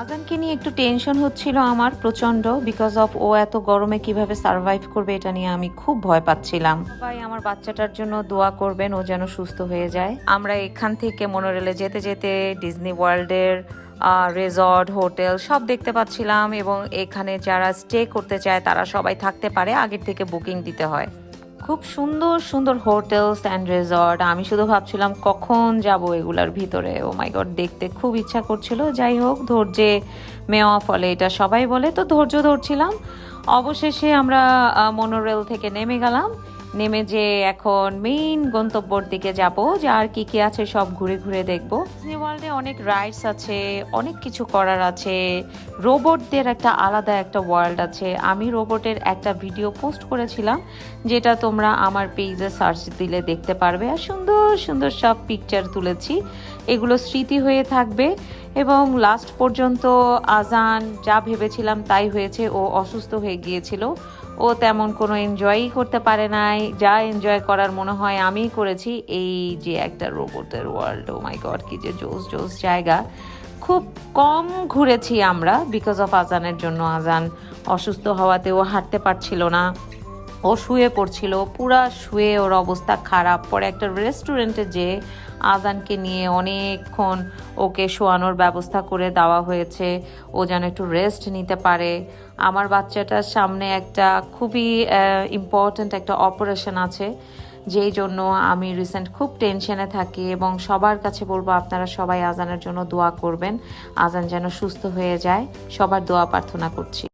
আজানকে নিয়ে একটু টেনশন হচ্ছিল আমার প্রচণ্ড বিকজ অফ ও এত গরমে কীভাবে সার্ভাইভ করবে এটা নিয়ে আমি খুব ভয় পাচ্ছিলাম। সবাই আমার বাচ্চাটার জন্য দোয়া করবেন, ও যেন সুস্থ হয়ে যায়। আমরা এখান থেকে মনোরেলে যেতে যেতে ডিজনি ওয়ার্ল্ডের রেজর্ট হোটেল সব দেখতে পাচ্ছিলাম এবং এখানে যারা স্টে করতে চায় তারা সবাই থাকতে পারে, আগের থেকে বুকিং দিতে হয়। খুব সুন্দর সুন্দর হোটেলস অ্যান্ড রিসর্ট আমি শুধু ভাবছিলাম কখন যাব এগুলার ভিতরে। ও মাই গড দেখতে খুব ইচ্ছা করছিল। যাই হোক, ধৈর্যে মেওয়া ফলে এটা সবাই বলে। তো ধৈর্য ধরছিলাম। অবশেষে আমরা মনোরেল থেকে নেমে গেলাম। নেমে যে এখন মেইন গন্তব্যর দিকে যাব যে আর কি কি আছে সব ঘুরে ঘুরে দেখব। ডিজনি ওয়ার্ল্ডে অনেক রাইডস আছে, অনেক কিছু করার আছে। রোবটদের একটা আলাদা একটা ওয়ার্ল্ড আছে। আমি রোবটের একটা ভিডিও পোস্ট করেছিলাম, যেটা তোমরা আমার পেজে সার্চ দিলে দেখতে পারবে। আর সুন্দর সুন্দর সব পিকচার তুলেছি। এগুলো স্মৃতি হয়ে থাকবে। এবং লাস্ট পর্যন্ত আজান যা ভেবেছিলাম তাই হয়েছে। ও অসুস্থ হয়ে গিয়েছিল। ও তেমন কোনো এনজয়ই করতে পারে নাই। যা এনজয় করার মনে হয় আমি করেছি। এই যে একটা রোবটের ওয়ার্ল্ড ও মাই গড কি যে জোস জোস জায়গা। খুব কম ঘুরেছি আমরা বিকজ অফ আজানের জন্য। আজান অসুস্থ হওয়াতেও হাঁটতে পারছিল না। ও শুয়ে পড়ছিল, পুরা শুয়ে ওর অবস্থা খারাপ। পরে একটা রেস্টুরেন্টে যে আজানকে নিয়ে অনেকক্ষণ ওকে শোয়ানোর ব্যবস্থা করে দেওয়া হয়েছে, ও যেন একটু রেস্ট নিতে পারে। আমার বাচ্চাটার সামনে একটা খুবই ইম্পর্ট্যান্ট একটা অপারেশন আছে, যেই জন্য আমি রিসেন্ট খুব টেনশনে থাকি এবং সবার কাছে বলব, আপনারা সবাই আজানের জন্য দোয়া করবেন। আজান যেন সুস্থ হয়ে যায়, সবার দোয়া প্রার্থনা করছি।